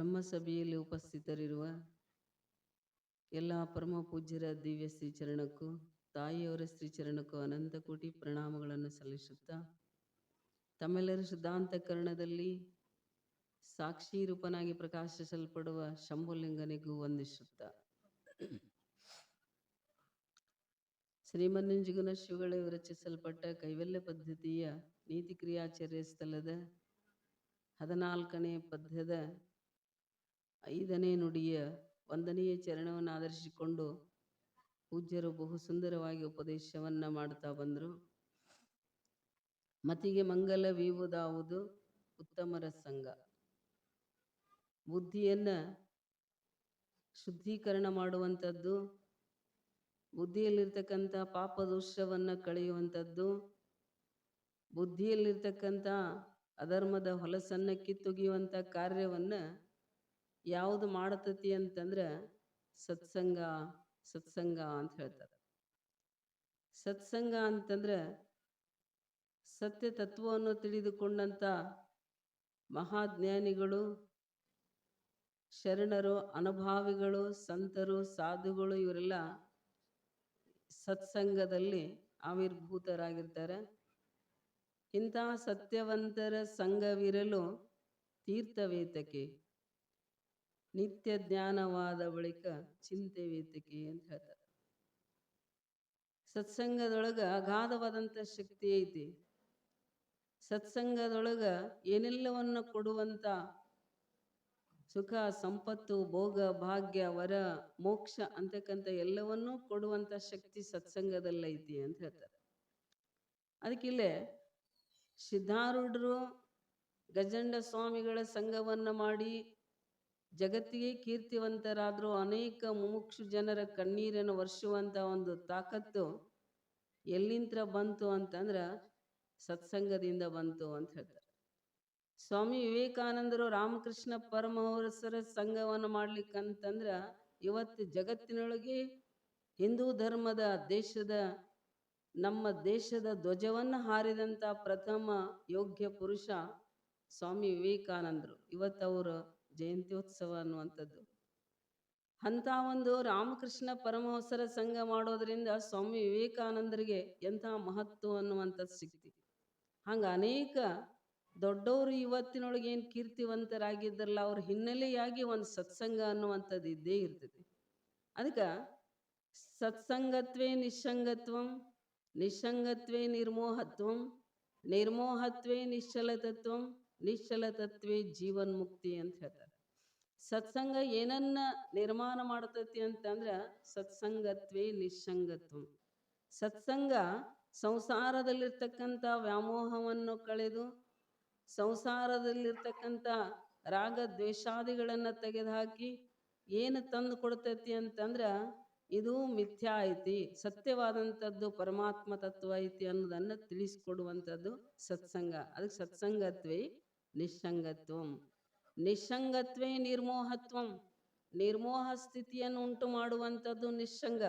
ಬ್ರಹ್ಮಸಭೆಯಲ್ಲಿ ಉಪಸ್ಥಿತರಿರುವ ಎಲ್ಲ ಪರಮ ಪೂಜ್ಯರ ದಿವ್ಯ ಶ್ರೀಚರಣಕ್ಕೂ, ತಾಯಿಯವರ ಶ್ರೀಚರಣಕ್ಕೂ ಅನಂತ ಕೋಟಿ ಪ್ರಣಾಮಗಳನ್ನು ಸಲ್ಲಿಸುತ್ತಾ, ತಮ್ಮೆಲ್ಲರ ಶುದ್ಧಾಂತಕರಣದಲ್ಲಿ ಸಾಕ್ಷಿ ರೂಪನಾಗಿ ಪ್ರಕಾಶಿಸಲ್ಪಡುವ ಶಂಭುಲಿಂಗನಿಗೂ ವಂದಿಸುತ್ತ. ಶ್ರೀಮನ್ನಂಜುಗುಣ ಶಿವಗಳೇ ರಚಿಸಲ್ಪಟ್ಟ ಕೈವಲ್ಯ ಪದ್ಧತಿಯ ನೀತಿ ಕ್ರಿಯಾಚರ್ಯ ಸ್ಥಳದ ಹದಿನಾಲ್ಕನೇ ಪದ್ಯದ ಐದನೇ ನುಡಿಯ ವಂದನೀಯ ಚರಣವನ್ನು ಆಧರಿಸಿಕೊಂಡು ಪೂಜ್ಯರು ಬಹು ಸುಂದರವಾಗಿ ಉಪದೇಶವನ್ನ ಮಾಡ್ತಾ ಬಂದರು. ಮತಿಗೆ ಮಂಗಲವೀವುದಾವುದು ಉತ್ತಮರ ಸಂಘ. ಬುದ್ಧಿಯನ್ನ ಶುದ್ಧೀಕರಣ ಮಾಡುವಂಥದ್ದು, ಬುದ್ಧಿಯಲ್ಲಿರ್ತಕ್ಕಂಥ ಪಾಪದೋಷವನ್ನು ಕಳೆಯುವಂಥದ್ದು, ಬುದ್ಧಿಯಲ್ಲಿರ್ತಕ್ಕಂಥ ಅಧರ್ಮದ ಹೊಲಸನ್ನು ಕಿತ್ತೊಗೆಯುವಂಥ ಕಾರ್ಯವನ್ನು ಯಾವುದು ಮಾಡತತಿ ಅಂತಂದ್ರೆ ಸತ್ಸಂಗ ಸತ್ಸಂಗ ಅಂತ ಹೇಳ್ತಾರೆ. ಸತ್ಸಂಗ ಅಂತಂದ್ರೆ ಸತ್ಯ ತತ್ವವನ್ನು ತಿಳಿದುಕೊಂಡಂಥ ಮಹಾಜ್ಞಾನಿಗಳು, ಶರಣರು, ಅನುಭಾವಿಗಳು, ಸಂತರು, ಸಾಧುಗಳು ಇವರೆಲ್ಲ ಸತ್ಸಂಗದಲ್ಲಿ ಆವಿರ್ಭೂತರಾಗಿರ್ತಾರೆ. ಇಂತಹ ಸತ್ಯವಂತರ ಸಂಘವಿರಲು ತೀರ್ಥವೇತಕೆ ನಿತ್ಯ ಜ್ಞಾನವಾದ ಬಳಿಕ ಚಿಂತೆ ವೇದಿಕೆ ಅಂತ ಹೇಳ್ತಾರೆ. ಸತ್ಸಂಗದೊಳಗ ಅಗಾಧವಾದಂಥ ಶಕ್ತಿ ಐತಿ ಸತ್ಸಂಗದೊಳಗ ಏನೆಲ್ಲವನ್ನ ಕೊಡುವಂತ ಸುಖ, ಸಂಪತ್ತು, ಭೋಗ, ಭಾಗ್ಯ, ವರ, ಮೋಕ್ಷ ಅಂತಕ್ಕಂಥ ಎಲ್ಲವನ್ನೂ ಕೊಡುವಂತ ಶಕ್ತಿ ಸತ್ಸಂಗದಲ್ಲೈತಿ ಅಂತ ಹೇಳ್ತಾರೆ. ಅದಕ್ಕಿಲ್ಲೇ ಸಿದ್ಧಾರೂಢರು ಗಜಂಡ ಸ್ವಾಮಿಗಳ ಸಂಘವನ್ನ ಮಾಡಿ ಜಗತ್ತಿಗೆ ಕೀರ್ತಿವಂತರಾದರೂ ಅನೇಕ ಮುಮುಕ್ಷು ಜನರ ಕಣ್ಣೀರನ್ನು ವರ್ಷುವಂತ ಒಂದು ತಾಕತ್ತು ಎಲ್ಲಿಂತ್ರ ಬಂತು ಅಂತಂದ್ರ ಸತ್ಸಂಗದಿಂದ ಬಂತು ಅಂತ ಹೇಳ್ತಾರೆ. ಸ್ವಾಮಿ ವಿವೇಕಾನಂದರು ರಾಮಕೃಷ್ಣ ಪರಮಹಂಸರ ಸಂಘವನ್ನು ಮಾಡ್ಲಿಕ್ಕಂತಂದ್ರೆ ಇವತ್ತು ಜಗತ್ತಿನೊಳಗೆ ಹಿಂದೂ ಧರ್ಮದ ದೇಶದ ನಮ್ಮ ದೇಶದ ಧ್ವಜವನ್ನು ಹಾರಿದಂಥ ಪ್ರಥಮ ಯೋಗ್ಯ ಪುರುಷ ಸ್ವಾಮಿ ವಿವೇಕಾನಂದರು. ಇವತ್ತು ಅವರ ಜಯಂತ್ಯೋತ್ಸವ ಅನ್ನುವಂಥದ್ದು. ಅಂಥ ಒಂದು ರಾಮಕೃಷ್ಣ ಪರಮಹಂಸರ ಸಂಘ ಮಾಡೋದ್ರಿಂದ ಸ್ವಾಮಿ ವಿವೇಕಾನಂದರಿಗೆ ಎಂಥ ಮಹತ್ವ ಅನ್ನುವಂಥದ್ದು ಸಿಕ್ತಿ. ಹಂಗ ಅನೇಕ ದೊಡ್ಡವರು ಇವತ್ತಿನೊಳಗೆ ಏನು ಕೀರ್ತಿವಂತರಾಗಿದ್ದರಲ್ಲ ಅವ್ರ ಹಿನ್ನೆಲೆಯಾಗಿ ಒಂದು ಸತ್ಸಂಗ ಅನ್ನುವಂಥದ್ದು ಇದ್ದೇ ಇರ್ತದೆ. ಅದಕ್ಕೆ ಸತ್ಸಂಗತ್ವೇ ನಿಸ್ಸಂಗತ್ವಂ, ನಿಸ್ಸಂಗತ್ವೇ ನಿರ್ಮೋಹತ್ವಂ, ನಿರ್ಮೋಹತ್ವೇ ನಿಶ್ಚಲತತ್ವಂ ನಿಶ್ಚಲತತ್ವೇ ಜೀವನ್ಮುಕ್ತಿ ಅಂತ ಹೇಳ್ತಾರೆ. ಸತ್ಸಂಗ ಏನನ್ನ ನಿರ್ಮಾಣ ಮಾಡತೈತಿ ಅಂತಂದ್ರ ಸತ್ಸಂಗತ್ವೇ ನಿಸ್ಸಂಗತ್ವ. ಸತ್ಸಂಗ ಸಂಸಾರದಲ್ಲಿರ್ತಕ್ಕಂಥ ವ್ಯಾಮೋಹವನ್ನು ಕಳೆದು ಸಂಸಾರದಲ್ಲಿರ್ತಕ್ಕಂಥ ರಾಗ ದ್ವೇಷಾದಿಗಳನ್ನು ತೆಗೆದುಹಾಕಿ ಏನು ತಂದು ಕೊಡ್ತೈತಿ ಅಂತಂದ್ರ ಇದು ಮಿಥ್ಯಾ ಐತಿ, ಸತ್ಯವಾದಂಥದ್ದು ಪರಮಾತ್ಮ ತತ್ವ ಐತಿ ಅನ್ನೋದನ್ನು ತಿಳಿಸ್ಕೊಡುವಂಥದ್ದು ಸತ್ಸಂಗ. ಅದಕ್ಕೆ ಸತ್ಸಂಗತ್ವೇ ನಿಸ್ಸಂಗತ್ವಂ. ನಿಸ್ಸಂಗತ್ವೇ ನಿರ್ಮೋಹತ್ವಂ. ನಿರ್ಮೋಹ ಸ್ಥಿತಿಯನ್ನು ಉಂಟು ಮಾಡುವಂಥದ್ದು ನಿಸ್ಸಂಗ.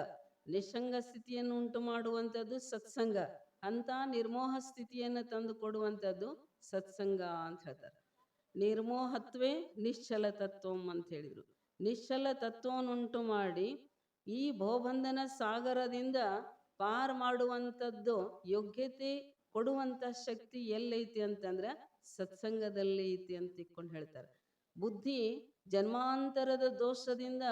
ನಿಸ್ಸಂಗ ಸ್ಥಿತಿಯನ್ನು ಉಂಟು ಮಾಡುವಂಥದ್ದು ಸತ್ಸಂಗ. ಅಂತ ನಿರ್ಮೋಹ ಸ್ಥಿತಿಯನ್ನು ತಂದು ಕೊಡುವಂಥದ್ದು ಸತ್ಸಂಗ ಅಂತ ಹೇಳ್ತಾರೆ. ನಿರ್ಮೋಹತ್ವೇ ನಿಶ್ಚಲ ತತ್ವಂ ಅಂತ ಹೇಳಿದರು. ನಿಶ್ಚಲ ತತ್ವವನ್ನುಂಟು ಮಾಡಿ ಈ ಭೋಬಂಧನ ಸಾಗರದಿಂದ ಪಾರ್ ಮಾಡುವಂಥದ್ದು ಯೋಗ್ಯತೆ ಕೊಡುವಂಥ ಶಕ್ತಿ ಎಲ್ಲೈತಿ ಅಂತಂದ್ರೆ ಸತ್ಸಂಗದಲ್ಲಿ ಐತಿ ಅಂತ ತಿಕ್ಕೊಂಡು ಹೇಳ್ತಾರೆ. ಬುದ್ಧಿ ಜನ್ಮಾಂತರದ ದೋಷದಿಂದ,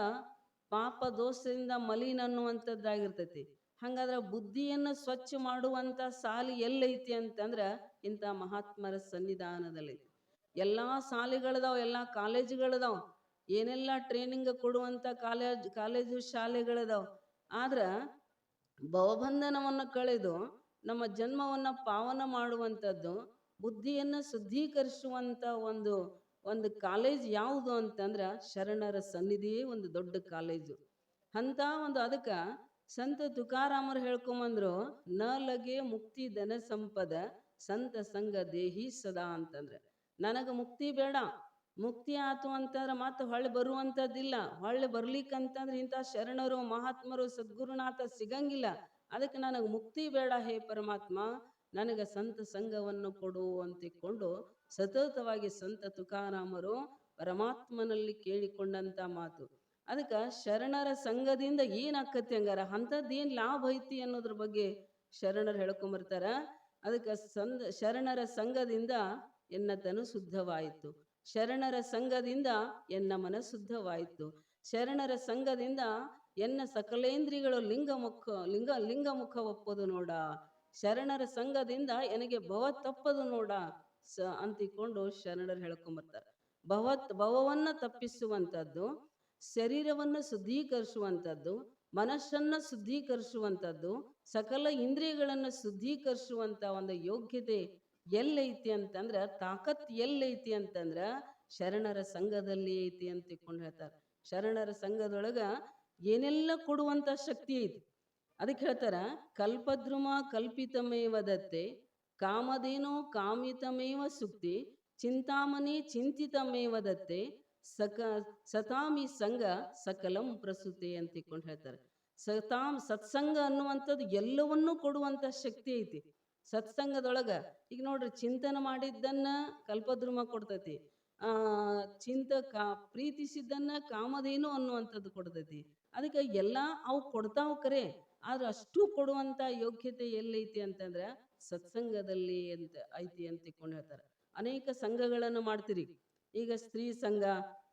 ಪಾಪ ದೋಷದಿಂದ ಮಲಿನ ಅನ್ನುವಂಥದ್ದಾಗಿರ್ತೈತಿ. ಹಂಗಾದ್ರೆ ಬುದ್ಧಿಯನ್ನು ಸ್ವಚ್ಛ ಮಾಡುವಂಥ ಸಾಲಿ ಎಲ್ಲೈತಿ ಅಂತಂದ್ರೆ ಇಂಥ ಮಹಾತ್ಮರ ಸನ್ನಿಧಾನದಲ್ಲಿ. ಎಲ್ಲ ಸಾಲಿಗಳದಾವ್, ಎಲ್ಲ ಕಾಲೇಜುಗಳದಾವ, ಏನೆಲ್ಲ ಟ್ರೈನಿಂಗ್ ಕೊಡುವಂಥ ಕಾಲೇಜ್, ಕಾಲೇಜು ಶಾಲೆಗಳದಾವ. ಆದ್ರೆ ಭವಬಂಧನವನ್ನು ಕಳೆದು ನಮ್ಮ ಜನ್ಮವನ್ನು ಪಾವನ ಮಾಡುವಂಥದ್ದು ಬುದ್ಧಿಯನ್ನು ಶುದ್ಧೀಕರಿಸುವಂಥ ಒಂದು ಒಂದು ಕಾಲೇಜ್ ಯಾವುದು ಅಂತಂದ್ರೆ ಶರಣರ ಸನ್ನಿಧಿಯೇ ಒಂದು ದೊಡ್ಡ ಕಾಲೇಜು. ಅಂತ ಒಂದು ಅದಕ್ಕೆ ಸಂತ ತುಕಾರಾಮರು ಹೇಳ್ಕೊಂಬಂದ್ರು, ನ ಲಗೆ ಮುಕ್ತಿ ಧನ ಸಂಪದ, ಸಂತ ಸಂಘ ದೇಹಿ ಸದಾ ಅಂತಂದ್ರೆ. ನನಗೆ ಮುಕ್ತಿ ಬೇಡ, ಮುಕ್ತಿ ಆತು ಅಂತಂದ್ರೆ ಮತ್ತೆ ಹೊಳ್ಳಿ ಬರುವಂಥದ್ದಿಲ್ಲ ಹೊಳ್ಳಿ ಬರ್ಲಿಕ್ಕಂತಂದ್ರೆ ಇಂಥ ಶರಣರು, ಮಹಾತ್ಮರು, ಸದ್ಗುರುನಾಥ ಸಿಗಂಗಿಲ್ಲ. ಅದಕ್ಕೆ ನನಗೆ ಮುಕ್ತಿ ಬೇಡ, ಹೇ ಪರಮಾತ್ಮ ನನಗೆ ಸಂತ ಸಂಘವನ್ನು ಕೊಡು ಅಂತಿಕೊಂಡು ಸತತವಾಗಿ ಸಂತ ತುಕಾರಾಮರು ಪರಮಾತ್ಮನಲ್ಲಿ ಕೇಳಿಕೊಂಡಂತ ಮಾತು. ಅದಕ್ಕ ಶರಣರ ಸಂಘದಿಂದ ಏನಾಕತಿ ಹಂಗಾರ? ಅಂಥದ್ದು ಏನ್ ಲಾಭ ಐತಿ ಅನ್ನೋದ್ರ ಬಗ್ಗೆ ಶರಣರು ಹೇಳ್ಕೊಂಬರ್ತಾರ. ಅದಕ್ಕೆ ಸಂದ ಶರಣರ ಸಂಘದಿಂದ ಎನ್ನ ತನು ಶುದ್ಧವಾಯಿತು. ಶರಣರ ಸಂಘದಿಂದ ಎನ್ನ ಮನ ಶುದ್ಧವಾಯಿತು. ಶರಣರ ಸಂಘದಿಂದ ಎನ್ನ ಸಕಲೇಂದ್ರಿಗಳು ಲಿಂಗ ಮುಖ ಲಿಂಗ ಲಿಂಗ ಮುಖ ಒಪ್ಪೋದು ನೋಡ. ಶರಣರ ಸಂಘದಿಂದ ನನಗೆ ಭವ ತಪ್ಪದು ನೋಡ ಸ ಅಂತಿಕೊಂಡು ಶರಣರು ಹೇಳ್ಕೊಂಬರ್ತಾರೆ ಭವತ್ ಭವವನ್ನ ತಪ್ಪಿಸುವಂಥದ್ದು ಶರೀರವನ್ನು ಶುದ್ಧೀಕರಿಸುವಂಥದ್ದು ಮನಸ್ಸನ್ನ ಶುದ್ಧೀಕರಿಸುವಂಥದ್ದು ಸಕಲ ಇಂದ್ರಿಯಗಳನ್ನು ಶುದ್ಧೀಕರಿಸುವಂತ ಒಂದು ಯೋಗ್ಯತೆ ಎಲ್ಲೈತಿ ಅಂತಂದ್ರ, ತಾಕತ್ ಎಲ್ಲೈತಿ ಅಂತಂದ್ರ ಶರಣರ ಸಂಘದಲ್ಲಿ ಐತಿ ಅಂತ ತಿಳ್ಕೊಂಡು ಹೇಳ್ತಾರೆ. ಶರಣರ ಸಂಘದೊಳಗ ಏನೆಲ್ಲ ಕೊಡುವಂತ ಶಕ್ತಿ ಐತಿ? ಅದಕ್ಕೆ ಹೇಳ್ತಾರ, ಕಲ್ಪದ್ರುಮ ಕಲ್ಪಿತಮೇವ ದತ್ತೆ ಕಾಮಧೇನು ಕಾಮಿತಮೇವ ಸುಕ್ತಿ, ಚಿಂತಾಮಣಿ ಚಿಂತಿತಮೇವ ದತ್ತೆ, ಸಕ, ಸತಾಮಿ ಸಂಘ ಸಕಲಂ ಪ್ರಸುತೆ ಅಂತ ತಿಳ್ಕೊಂಡು ಹೇಳ್ತಾರೆ. ಸತಾಮ್ ಸತ್ಸಂಗ ಅನ್ನುವಂಥದ್ದು ಎಲ್ಲವನ್ನೂ ಕೊಡುವಂತ ಶಕ್ತಿ ಐತಿ. ಸತ್ಸಂಗದೊಳಗ, ಈಗ ನೋಡ್ರಿ ಚಿಂತನೆ ಮಾಡಿದ್ದನ್ನ ಕಲ್ಪದ್ರುಮ ಕೊಡ್ತೈತಿ, ಆ, ಚಿಂತ ಕಾ, ಪ್ರೀತಿಸಿದ್ದನ್ನ ಕಾಮಧೇನು ಅನ್ನುವಂಥದ್ದು ಕೊಡ್ತೈತಿ. ಅದಕ್ಕೆ ಎಲ್ಲಾ ಅವು ಕೊಡ್ತಾವ್ ಕರೆ. ಆದ್ರೆ ಅಷ್ಟು ಕೊಡುವಂತ ಯೋಗ್ಯತೆ ಎಲ್ಲೈತಿ ಅಂತಂದ್ರ ಸತ್ಸಂಗದಲ್ಲಿ ಅಂತ ಐತಿ ಅಂತ ತಿಳ್ಕೊಂಡು ಹೇಳ್ತಾರೆ. ಅನೇಕ ಸಂಘಗಳನ್ನು ಮಾಡ್ತೀರಿ. ಈಗ ಸ್ತ್ರೀ ಸಂಘ,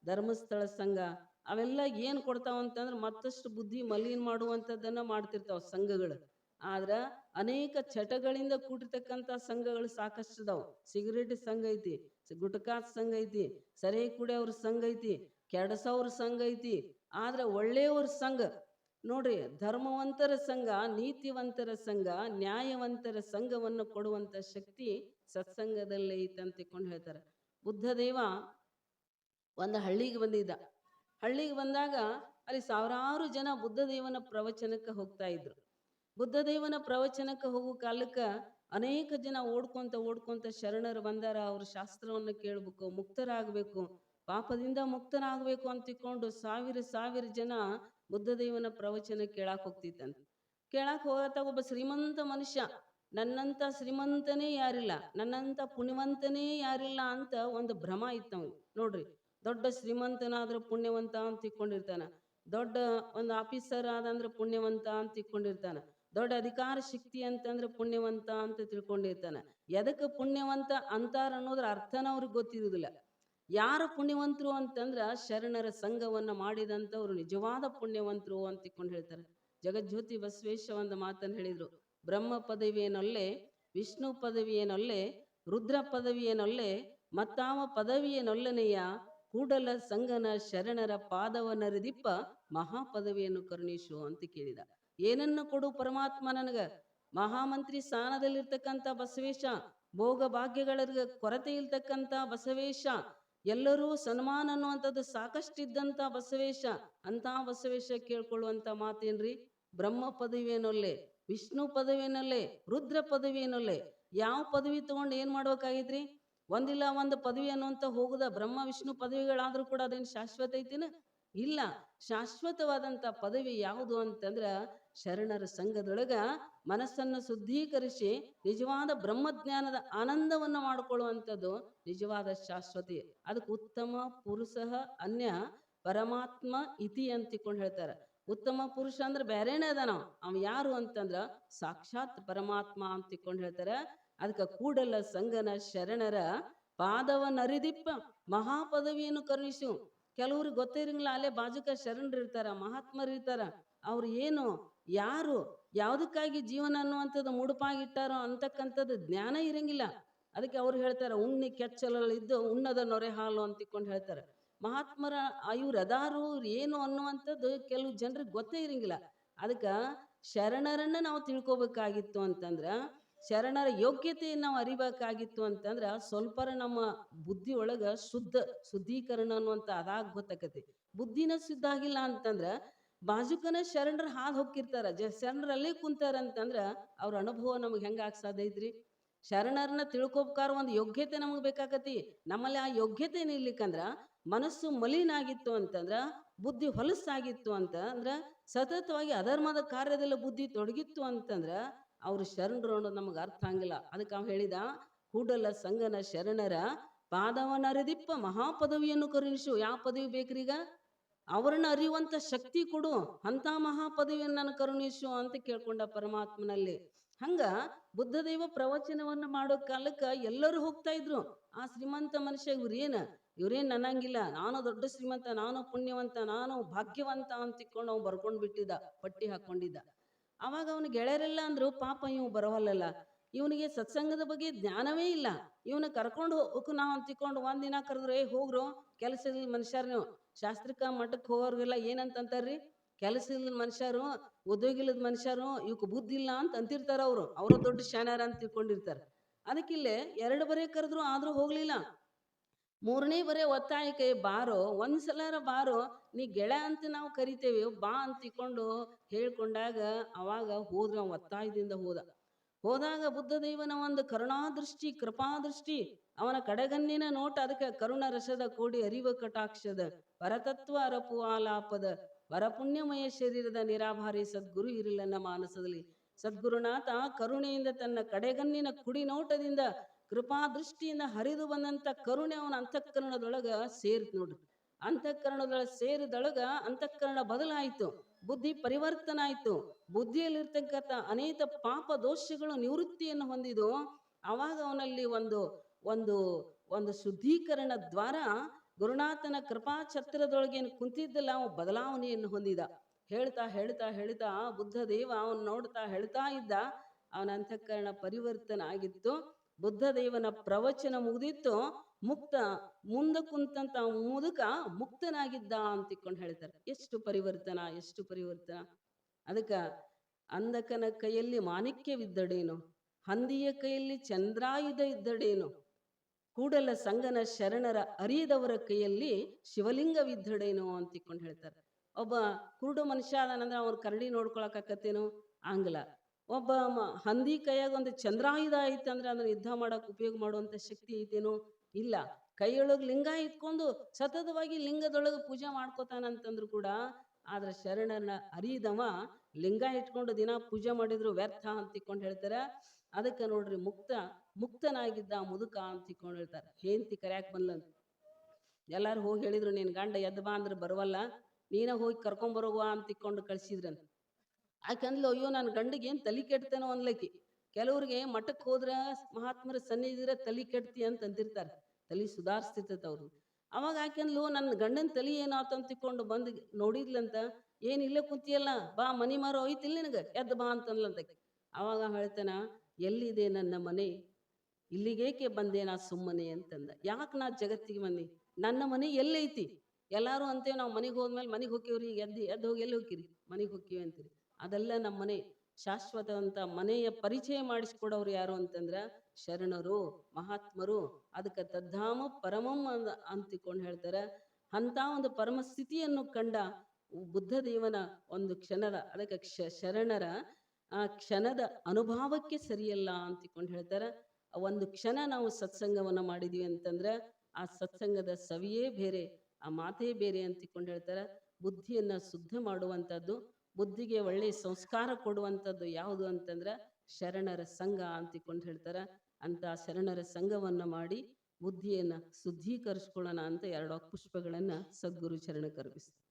ಧರ್ಮಸ್ಥಳ ಸಂಘ, ಅವೆಲ್ಲ ಏನ್ ಕೊಡ್ತಾವ ಅಂತಂದ್ರೆ ಮತ್ತಷ್ಟು ಬುದ್ಧಿ ಮಲೀನ್ ಮಾಡುವಂಥದ್ದನ್ನ ಮಾಡ್ತಿರ್ತಾವ ಸಂಘಗಳು. ಆದ್ರ ಅನೇಕ ಚಟಗಳಿಂದ ಕೂಡಿರ್ತಕ್ಕಂತ ಸಂಘಗಳು ಸಾಕಷ್ಟು ಅದಾವ. ಸಿಗರೇಟ್ ಸಂಘ ಐತಿ ಗುಟ್ಕಾ ಸಂಘ ಐತಿ, ಸರಿ ಕುಡಿಯೋರ್ ಸಂಘ ಐತಿ ಕೆಡಸೋರ್ ಸಂಘ ಐತಿ. ಆದ್ರ ಒಳ್ಳೆಯವ್ರ ಸಂಘ ನೋಡ್ರಿ, ಧರ್ಮವಂತರ ಸಂಘ, ನೀತಿವಂತರ ಸಂಘ, ನ್ಯಾಯವಂತರ ಸಂಘವನ್ನು ಕೊಡುವಂತ ಶಕ್ತಿ ಸತ್ಸಂಗದಲ್ಲಿ ಐತೆ ಅಂತ ತಿಳ್ಕೊಂಡು ಹೇಳ್ತಾರೆ. ಬುದ್ಧದೇವ ಒಂದು ಹಳ್ಳಿಗೆ ಬಂದಿದ್ದ. ಹಳ್ಳಿಗೆ ಬಂದಾಗ ಅಲ್ಲಿ ಸಾವಿರಾರು ಜನ ಬುದ್ಧ ದೇವನ ಪ್ರವಚನಕ್ಕೆ ಹೋಗ್ತಾ ಇದ್ರು. ಬುದ್ಧ ದೇವನ ಪ್ರವಚನಕ್ಕೆ ಹೋಗೋ ಕಾಲಕ್ಕೆ ಅನೇಕ ಜನ ಓಡ್ಕೊಂತ ಓಡ್ಕೊಂತ ಶರಣರು ಬಂದಾರ. ಅವ್ರ ಶಾಸ್ತ್ರವನ್ನು ಕೇಳ್ಬೇಕು, ಮುಕ್ತರಾಗಬೇಕು, ಪಾಪದಿಂದ ಮುಕ್ತರಾಗಬೇಕು ಅಂತ ತಿಳ್ಕೊಂಡು ಸಾವಿರ ಸಾವಿರ ಜನ ಬುದ್ಧದೇವನ ಪ್ರವಚನ ಕೇಳಾಕ್ ಹೋಗ್ತಿತ್ತಂತ ಕೇಳಾಕ್ ಹೋಗತ್ತಾಗ ಒಬ್ಬ ಶ್ರೀಮಂತ ಮನುಷ್ಯ, ನನ್ನಂತ ಶ್ರೀಮಂತನೇ ಯಾರಿಲ್ಲ, ನನ್ನಂತ ಪುಣ್ಯವಂತನೇ ಯಾರಿಲ್ಲ ಅಂತ ಒಂದು ಭ್ರಮ ಇತ್ತು ಅವ್ನಿಗೆ ನೋಡ್ರಿ, ದೊಡ್ಡ ಶ್ರೀಮಂತನಾದ್ರೆ ಪುಣ್ಯವಂತ ಅಂತ ಇಕ್ಕೊಂಡಿರ್ತಾನ ದೊಡ್ಡ ಒಂದು ಆಫೀಸರ್ ಆದಂದ್ರೆ ಪುಣ್ಯವಂತ ಅಂತ ಇಕ್ಕೊಂಡಿರ್ತಾನ ದೊಡ್ಡ ಅಧಿಕಾರ ಶಕ್ತಿ ಅಂತಂದ್ರೆ ಪುಣ್ಯವಂತ ಅಂತ ತಿಳ್ಕೊಂಡಿರ್ತಾನ. ಎದಕ್ಕೆ ಪುಣ್ಯವಂತ ಅಂತಾರ ಅನ್ನೋದ್ರ ಅರ್ಥನ ಅವ್ರಿಗೆ ಗೊತ್ತಿರುವುದಿಲ್ಲ ಯಾರು ಪುಣ್ಯವಂತರು ಅಂತಂದ್ರ ಶರಣರ ಸಂಘವನ್ನ ಮಾಡಿದಂಥವ್ರು ನಿಜವಾದ ಪುಣ್ಯವಂತರು ಅಂತ ತಿಳ್ಕೊಂಡು ಹೇಳ್ತಾರೆ. ಜಗಜ್ಯೋತಿ ಬಸವೇಶ ಒಂದು ಮಾತನ್ನು ಹೇಳಿದ್ರು. ಬ್ರಹ್ಮ ಪದವಿಯೇನೊಲ್ಲೆ ವಿಷ್ಣು ಪದವಿಯೇನೊಲ್ಲೆ ರುದ್ರ ಪದವಿಯೇನೊಲ್ಲೆ ಮತ್ತಾವ ಪದವಿಯೇನೊಲ್ಲನೆಯ ಕೂಡಲ ಸಂಗನ ಶರಣರ ಪಾದವನರಿದಿಪ್ಪ ಮಹಾಪದವಿಯನ್ನು ಕರುಣಿಸು ಅಂತ ಕೇಳಿದ. ಏನನ್ನು ಕೊಡು ಪರಮಾತ್ಮ ನನಗ? ಮಹಾಮಂತ್ರಿ ಸ್ಥಾನದಲ್ಲಿರ್ತಕ್ಕಂಥ ಬಸವೇಶ, ಭೋಗ ಭಾಗ್ಯಗಳ ಕೊರತೆ ಇಲ್ತಕ್ಕಂಥ ಬಸವೇಶ ಎಲ್ಲರೂ ಸನ್ಮಾನ ಅನ್ನುವಂಥದ್ದು ಸಾಕಷ್ಟಿದ್ದಂಥ ಬಸವೇಶ ಅಂತ ಬಸವೇಶ ಕೇಳ್ಕೊಳ್ಳುವಂಥ ಮಾತೇನ್ರಿ? ಬ್ರಹ್ಮ ಪದವಿಯೇನೊಲ್ಲೆ, ವಿಷ್ಣು ಪದವಿಯೇನೊಲ್ಲೆ, ರುದ್ರ ಪದವಿಯೇನೊಲ್ಲೆ, ಯಾವ ಪದವಿ ತಗೊಂಡು ಏನ್ ಮಾಡ್ಬೇಕಾಗಿದ್ರಿ ಒಂದಿಲ್ಲ ಒಂದು ಪದವಿ ಅನ್ನುವಂತ ಹೋಗುದ ಬ್ರಹ್ಮ, ವಿಷ್ಣು ಪದವಿಗಳಾದ್ರೂ ಕೂಡ ಅದೇನು ಶಾಶ್ವತ ಐತಿನ? ಇಲ್ಲ. ಶಾಶ್ವತವಾದಂತ ಪದವಿ ಯಾವುದು ಅಂತಂದ್ರೆ ಶರಣರ ಸಂಘದೊಳಗ ಮನಸ್ಸನ್ನು ಶುದ್ಧೀಕರಿಸಿ ನಿಜವಾದ ಬ್ರಹ್ಮಜ್ಞಾನದ ಆನಂದವನ್ನು ಮಾಡಿಕೊಳ್ಳುವಂಥದ್ದು ನಿಜವಾದ ಶಾಶ್ವತಿ. ಅದಕ್ಕೆ ಉತ್ತಮ ಪುರುಷ ಅನ್ಯ ಪರಮಾತ್ಮ ಇತಿ ಅಂತ ಹೇಳ್ತಾರೆ. ಉತ್ತಮ ಪುರುಷ ಅಂದ್ರೆ ಬೇರೆನೇ ಅದ ನಾವು. ಅವ್ ಯಾರು ಅಂತಂದ್ರ ಸಾಕ್ಷಾತ್ ಪರಮಾತ್ಮ ಅಂತ ಹೇಳ್ತಾರೆ. ಅದಕ್ಕೆ ಕೂಡಲ ಸಂಗನ ಶರಣರ ಪಾದವನರಿದಿಪ್ಪ ಮಹಾಪದವಿಯನ್ನು ಕರುಣಿಸು. ಕೆಲವ್ರಿಗೆ ಗೊತ್ತೇ ಇರಂಗಿಲ್ಲ ಅಲ್ಲೇ ಬಾಜುಕ ಶರಣರು ಇರ್ತಾರ, ಮಹಾತ್ಮರು ಇರ್ತಾರ. ಅವ್ರು ಏನು, ಯಾರು, ಯಾವುದಕ್ಕಾಗಿ ಜೀವನ ಅನ್ನುವಂಥದ್ದು ಮುಡುಪಾಗಿಟ್ಟಾರೋ ಅಂತಕ್ಕಂಥದ್ದು ಜ್ಞಾನ ಇರಂಗಿಲ್ಲ. ಅದಕ್ಕೆ ಅವ್ರು ಹೇಳ್ತಾರೆ, ಉಣ್ಣಿ ಕೆಚ್ಚಲಲ್ಲಿದ್ದು ಉಣ್ಣದ ನೊರೆ ಹಾಲು ಅಂತ ತಿಳ್ಕೊಂಡು ಹೇಳ್ತಾರೆ. ಮಹಾತ್ಮರ, ಇವ್ರು ಅದಾರು ಏನು ಅನ್ನುವಂಥದ್ದು ಕೆಲವು ಜನರಿಗೆ ಗೊತ್ತೇ ಇರಂಗಿಲ್ಲ. ಅದಕ್ಕೆ ಶರಣರನ್ನ ನಾವು ತಿಳ್ಕೊಬೇಕಾಗಿತ್ತು ಅಂತಂದ್ರ ಶರಣರ ಯೋಗ್ಯತೆಯನ್ನು ನಾವು ಅರಿಬೇಕಾಗಿತ್ತು ಅಂತಂದ್ರ ಸ್ವಲ್ಪರ ನಮ್ಮ ಬುದ್ಧಿ ಒಳಗ ಶುದ್ಧ ಶುದ್ಧೀಕರಣ ಅನ್ನುವಂಥ ಅದಾಗ ಗೊತ್ತಾಕತಿ. ಬುದ್ಧಿನ ಶುದ್ಧ ಆಗಿಲ್ಲ ಅಂತಂದ್ರ ಬಾಜುಕನ ಶರಣರ ಹಾದು ಹೋಗಿರ್ತಾರ ಜ ಶರಣರಲ್ಲೇ ಕುಂತಾರ ಅಂತಂದ್ರ ಅವ್ರ ಅನುಭವ ನಮಗೆ ಹೆಂಗೆ ಸಾಧ್ಯ ಐತ್ರಿ? ಶರಣರನ್ನ ತಿಳ್ಕೊಬೇಕಾರ ಒಂದು ಯೋಗ್ಯತೆ ನಮಗೆ ಬೇಕಾಕತಿ. ನಮ್ಮಲ್ಲಿ ಆ ಯೋಗ್ಯತೆ ನಿಲ್ಲಿಕ್ಕಂದ್ರ ಮನಸ್ಸು ಮಲಿನ ಆಗಿತ್ತು ಅಂತಂದ್ರ ಬುದ್ಧಿ ಹೊಲಸಾಗಿತ್ತು ಅಂತ ಅಂದ್ರ ಸತತವಾಗಿ ಅಧರ್ಮದ ಕಾರ್ಯದಲ್ಲಿ ಬುದ್ಧಿ ತೊಡಗಿತ್ತು ಅಂತಂದ್ರ ಅವ್ರು ಶರಣರು ಅನ್ನೋದು ನಮಗೆ ಅರ್ಥ ಆಗಿಲ್ಲ ಅದಕ್ಕೆ ಅವ್ನು ಹೇಳಿದ, ಕೂಡಲ ಸಂಗನ ಶರಣರ ಪಾದವನರಿದಿಪ್ಪ ಮಹಾಪದವಿಯನ್ನು ಕರುಣಿಸು. ಯಾವ ಪದವಿ ಬೇಕ್ರೀಗ? ಅವರನ್ನು ಅರಿಯುವಂತ ಶಕ್ತಿ ಕೊಡು. ಅಂತ ಮಹಾಪದವಿಯನ್ನು ನಾನು ಕರುಣಿಸು ಅಂತ ಕೇಳ್ಕೊಂಡ ಪರಮಾತ್ಮನಲ್ಲಿ. ಹಂಗ ಬುದ್ಧದೇವ ಪ್ರವಚನವನ್ನ ಮಾಡೋ ಕಾಲಕ್ಕ ಎಲ್ಲರೂ ಹೋಗ್ತಾ ಇದ್ರು. ಆ ಶ್ರೀಮಂತ ಮನುಷ್ಯ ಇವ್ರೇನ? ಇವ್ರೇನ್ ಅನ್ನಂಗಿಲ್ಲ ನಾನು ದೊಡ್ಡ ಶ್ರೀಮಂತ, ನಾನು ಪುಣ್ಯವಂತ, ನಾನು ಭಾಗ್ಯವಂತ ಅಂತ ತಿಕ್ಕೊಂಡು ಅವ್ನು ಬರ್ಕೊಂಡ್ ಬಿಟ್ಟಿದ್ದ ಪಟ್ಟಿ ಹಾಕೊಂಡಿದ್ದ. ಅವಾಗ ಅವನು ಗೆಳೆಯರೆಲ್ಲ ಅಂದ್ರು, ಪಾಪ ಇವ್ ಬರವಲ್ಲಲ್ಲ. ಇವನಿಗೆ ಸತ್ಸಂಗದ ಬಗ್ಗೆ ಜ್ಞಾನವೇ ಇಲ್ಲ. ಇವನ ಕರ್ಕೊಂಡು ಹೋಗು ನಾವು ಅಂತಿಕೊಂಡು ಒಂದಿನ ಕರೆದ್ರು, ಏ, ಹೋಗ್ರು. ಕೆಲಸ ಇಲ್ಲ ಮನುಷ್ಯರ್ ನೀವು. ಶಾಸ್ತ್ರಕ್ಕ ಮಠಕ್ಕೆ ಹೋಗೋರ್ಗೆಲ್ಲ ಏನಂತಂತಾರ್ರಿ? ಕೆಲಸ ಇಲ್ಲದ ಮನುಷ್ಯರು, ಉದ್ಯೋಗ ಇಲ್ಲದ ಮನುಷ್ಯರು ಇವಕ್ಕೆ ಬುದ್ಧಿ ಇಲ್ಲ ಅಂತ ಅಂತಿರ್ತಾರ ಅವರು. ಅವ್ರ ದೊಡ್ಡ ಶಾನ್ಯಾರ ಅಂತ ತಿಳ್ಕೊಂಡಿರ್ತಾರ. ಅದಕ್ಕಿಲ್ಲೇ ಎರಡು ಬರೇ ಕರೆದ್ರು, ಆದ್ರೂ ಹೋಗ್ಲಿಲ್ಲ. ಮೂರನೇ ಬರೆ ಒತ್ತಾಯಕ್ಕೆ ಬಾರೋ, ಒಂದ್ಸಲಾರ ಬಾರೋ, ನೀ ಗೆಳ ಅಂತ ನಾವು ಕರಿತೇವೆ, ಬಾ ಅಂತ ತಿಕೊಂಡು ಹೇಳ್ಕೊಂಡಾಗ ಅವಾಗ ಹೋದ್ರ ಒತ್ತಾಯದಿಂದ ಹೋದ. ಹೋದಾಗ ಬುದ್ಧ ದೇವನ ಒಂದು ಕರುಣಾದೃಷ್ಟಿ, ಕೃಪಾದೃಷ್ಟಿ, ಅವನ ಕಡೆಗನ್ನಿನ ನೋಟ, ಅದಕ್ಕೆ ಕರುಣ ರಸದ ಕೋಡಿ, ಅರಿವ ಕಟಾಕ್ಷದ ಪರತತ್ವ ಅರಪು ಆಲಾಪದ, ವರಪುಣ್ಯಮಯ ಶರೀರದ ನಿರಾಭಾರಿ ಸದ್ಗುರು ಇರಲನ್ನ ಮಾನಸದಲ್ಲಿ. ಸದ್ಗುರುನಾಥ ಕರುಣೆಯಿಂದ ತನ್ನ ಕಡೆಗನ್ನಿನ ಕುಡಿ ನೋಟದಿಂದ ಕೃಪಾ ದೃಷ್ಟಿಯಿಂದ ಹರಿದು ಬಂದಂತ ಕರುಣೆ ಅವನ ಅಂತಃಕರಣದೊಳಗ ಸೇರಿತ್ ನೋಡ್ರಿ. ಅಂತಃಕರಣದೊಳಗ ಸೇರಿದೊಳಗ ಅಂತಃಕರಣ ಬದಲಾಯಿತು, ಬುದ್ಧಿ ಪರಿವರ್ತನ ಆಯ್ತು. ಬುದ್ಧಿಯಲ್ಲಿರ್ತಕ್ಕಂಥ ಅನೇಕ ಪಾಪ ದೋಷಗಳು ನಿವೃತ್ತಿಯನ್ನು ಹೊಂದಿದು ಅವಾಗ ಅವನಲ್ಲಿ ಒಂದು ಒಂದು ಒಂದು ಶುದ್ಧೀಕರಣ ದ್ವಾರ ಗುರುನಾಥನ ಕೃಪಾ ಛತ್ರದೊಳಗೇನು ಕುಂತಿದ್ದಲ್ಲ ಅವನು ಬದಲಾವಣೆಯನ್ನು ಹೊಂದಿದ. ಹೇಳ್ತಾ ಹೇಳ್ತಾ ಹೇಳ್ತಾ ಬುದ್ಧ ದೇವ ಅವನ್ ನೋಡ್ತಾ, ಹೇಳ್ತಾ ಇದ್ದ ಅವನ ಅಂತಃಕರಣ ಪರಿವರ್ತನ ಆಗಿತ್ತು. ಬುದ್ಧ ದೇವನ ಪ್ರವಚನ ಮುಗಿದಿತ್ತು, ಮುಕ್ತ, ಮುಂದ ಕುಂತಂತ ಮುದುಕ ಮುಕ್ತನಾಗಿದ್ದ ಅಂತ ಇಕ್ಕೊಂಡು ಹೇಳ್ತಾರೆ. ಎಷ್ಟು ಪರಿವರ್ತನ ಎಷ್ಟು ಪರಿವರ್ತನ. ಅದಕ್ಕ ಅಂಧಕನ ಕೈಯಲ್ಲಿ ಮಾಣಿಕ್ಯವಿದ್ದಡೇನು ಹಂದಿಯ ಕೈಯಲ್ಲಿ ಚಂದ್ರಾಯುಧ ಇದ್ದಡೇನು ಕೂಡಲ ಸಂಗನ ಶರಣರ ಅರಿಯದವರ ಕೈಯಲ್ಲಿ ಶಿವಲಿಂಗವಿದ್ದಡೇನು ಅಂತ ಇಕ್ಕೊಂಡು ಹೇಳ್ತಾರೆ. ಒಬ್ಬ ಕುರುಡು ಮನುಷ್ಯ ಅದಾನಂದ್ರೆ ಅವ್ರ ಕರಡಿ ನೋಡ್ಕೊಳಕಾಕತ್ತೇನು ಆಂಗ್ಲ ಒಬ್ಬ ಮ- ಹಂದಿ ಕೈಯಾಗ ಒಂದು ಚಂದ್ರಾಯುಧ ಅಂದ್ರೆ ಅದನ್ನ ಯುದ್ಧ ಮಾಡಕ್ ಉಪಯೋಗ ಮಾಡುವಂತ ಶಕ್ತಿ ಐತೇನು? ಇಲ್ಲ. ಕೈಯೊಳಗ್ ಲಿಂಗ ಇಟ್ಕೊಂಡು ಸತತವಾಗಿ ಲಿಂಗದೊಳಗೆ ಪೂಜೆ ಮಾಡ್ಕೋತಾನಂತಂದ್ರು ಕೂಡ ಆದ್ರೆ ಶರಣನ ಅರಿದವ ಲಿಂಗ ಇಟ್ಕೊಂಡು ದಿನ ಪೂಜೆ ಮಾಡಿದ್ರು ವ್ಯರ್ಥ ಅಂತ ತಿಕ್ಕೊಂಡು ಹೇಳ್ತಾರೆ. ಅದಕ್ಕೆ ನೋಡ್ರಿ ಮುಕ್ತ, ಮುಕ್ತನಾಗಿದ್ದ ಮುದುಕ ಅಂತ ತಿಕ್ಕೊಂಡು ಹೇಳ್ತಾರೆ. ಹೇಂತಿ ಕರ್ಯಾಕ್ ಬಂದ್ಲಂತ. ಎಲ್ಲಾರು ಹೋಗಿ ಹೇಳಿದ್ರು, ನೀನ್ ಗಂಡ ಎದ್ದ ಬಾ ಅಂದ್ರೆ ಬರವಲ್ಲ. ನೀನ ಹೋಗಿ ಕರ್ಕೊಂಬರೋಗುವ ಅಂತ ತಿಕ್ಕೊಂಡು ಕಳ್ಸಿದ್ರಂತ. ಯಾಕಂದ್ಲು ಅಯ್ಯೋ ನನ್ನ ಗಂಡಿಗೆ ಏನು ತಲಿ ಕೆಡ್ತೇನೋ ಅನ್ಲಕ್ಕಿ ಕೆಲವ್ರಿಗೆ ಮಠಕ್ಕೆ ಹೋದ್ರ ಮಹಾತ್ಮರ ಸನ್ನಿಧಿರ ತಲಿ ಕೆಡ್ತಿ ಅಂತ ಅಂತಿರ್ತಾರೆ. ತಲಿ ಸುಧಾರಿಸ್ತಿರ್ತೈತೆ ಅವ್ರು ಅವಾಗ ಆಕೆಂದ್ಲು ನನ್ನ ಗಂಡನ ತಲಿ ಏನಾತ ಅಂತ ತಿಕ್ಕೊಂಡು ಬಂದು ನೋಡಿದ್ಲಂತ, ಏನ್ ಇಲ್ಲೇ ಕುಂತಿಯಲ್ಲ? ಬಾ, ಮನಿ ಮಾರೋ ಐತಿಲ್ಲ ನಿನಗ, ಎದ್ದು ಬಾ ಅಂತಂದ್ಲಂತ ಅವಾಗ ಹೇಳ್ತಾನ, ಎಲ್ಲಿದೆ ನನ್ನ ಮನೆ? ಇಲ್ಲಿಗೇಕೆ ಬಂದೆ ನಾ ಸುಮ್ಮನೆ? ಅಂತಂದ. ಯಾಕೆ ನಾ ಜಗತ್ತಿಗೆ ಮನಿ ನನ್ನ ಮನೆ ಎಲ್ಲೈತಿ. ಎಲ್ಲಾರು ಅಂತೇವೆ ನಾವು ಮನೆಗೆ ಹೋದ್ಮೇಲೆ ಮನೆಗೆ ಹೋಗ್ತೀವ್ರಿ ಎದ್ದು ಎದ್ದು ಹೋಗಿ ಎಲ್ಲಿ ಹೋಕಿರಿ ಮನೆಗೆ ಹೋಗ್ತೀವಿ ಅಂತೀರಿ. ಅದೆಲ್ಲ ನಮ್ಮ ಮನೆ ಶಾಶ್ವತ ಅಂತ ಮನೆಯ ಪರಿಚಯ ಮಾಡಿಸ್ಕೊಡೋರು ಯಾರು ಅಂತಂದ್ರ ಶರಣರು, ಮಹಾತ್ಮರು, ಅದಕ್ಕೆ ತದ್ಧಾಮ ಪರಮಂ ಅಂತಿಕೊಂಡು ಹೇಳ್ತಾರೆ. ಅಂತ ಒಂದು ಪರಮ ಸ್ಥಿತಿಯನ್ನು ಕಂಡ ಬುದ್ಧ ದೇವನ ಒಂದು ಕ್ಷಣದ, ಅದಕ್ಕೆ ಕ್ಷ ಶರಣರ, ಆ ಕ್ಷಣದ ಅನುಭವಕ್ಕೆ ಸರಿಯಲ್ಲ ಅಂತಿಕೊಂಡು ಹೇಳ್ತಾರೆ. ಒಂದು ಕ್ಷಣ ನಾವು ಸತ್ಸಂಗವನ್ನ ಮಾಡಿದೀವಿ ಅಂತಂದ್ರೆ ಆ ಸತ್ಸಂಗದ ಸವಿಯೇ ಬೇರೆ, ಆ ಮಾತೇ ಬೇರೆ ಅಂತಿಕೊಂಡು ಹೇಳ್ತಾರೆ. ಬುದ್ಧಿಯನ್ನ ಶುದ್ಧ ಮಾಡುವಂಥದ್ದು ಬುದ್ಧಿಗೆ ಒಳ್ಳೆಯ ಸಂಸ್ಕಾರ ಕೊಡುವಂಥದ್ದು ಯಾವುದು ಅಂತಂದ್ರೆ ಶರಣರ ಸಂಘ ಅಂತಿಕೊಂಡು ಹೇಳ್ತಾರೆ. ಅಂತ ಶರಣರ ಸಂಘವನ್ನ ಮಾಡಿ ಬುದ್ಧಿಯನ್ನ ಶುದ್ಧೀಕರಿಸ್ಕೊಳ್ಳೋಣ ಅಂತ ಎರಡು ಪುಷ್ಪಗಳನ್ನ ಸದ್ಗುರು ಚರಣ ಕರ್ಪಿಸ್ತಾರೆ.